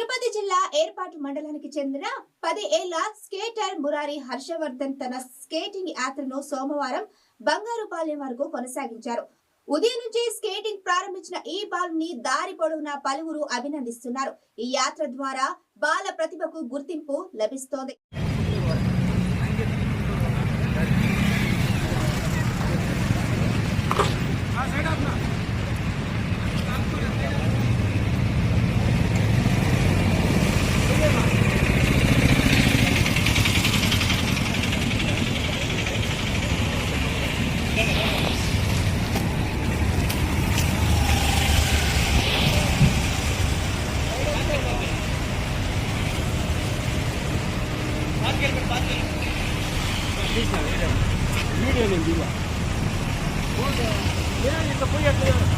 తిరుపతి జిల్లా ఏర్పాటు మండలానికి చెందిన పది ఏళ్ళ స్కేటర్ మురారి హర్షవర్ధన్ తన స్కేటింగ్ యాత్రను సోమవారం బంగారుపాలెం వరకు కొనసాగించారు. ఉదయం నుంచి స్కేటింగ్ ప్రారంభించిన ఈ బాలుని దారి పొడవునా పలువురు అభినందిస్తున్నారు. ఈ యాత్ర ద్వారా బాల ప్రతిభకు గుర్తింపు లభిస్తోంది. வீடியோ வீடியோ நீங்கள் போய் எடுத்து